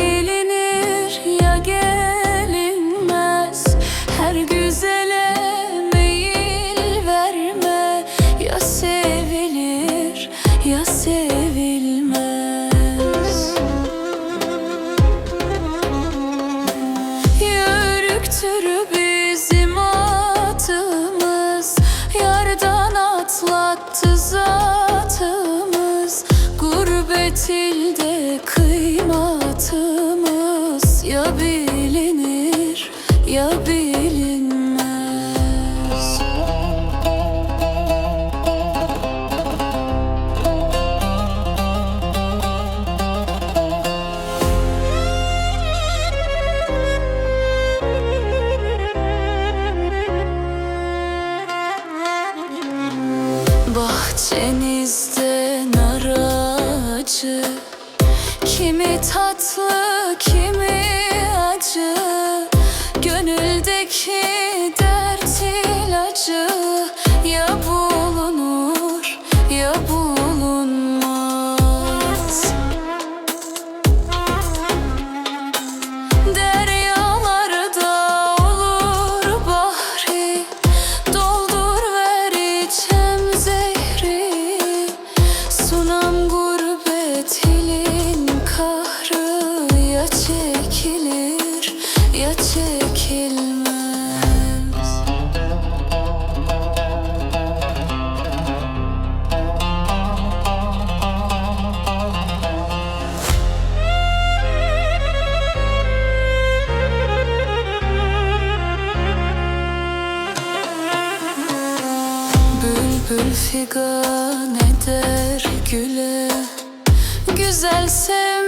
gelinir ya gelinmez. Her güzele meyil verme. Ya sevilir ya sevilmez. Yörüktür bizim atımız. Yardan atlattı zatımız. Gurbetil Denizde nar ağacı Kimi tatlı kimi acı Bülbül figan eder güle. Güzel sarhoş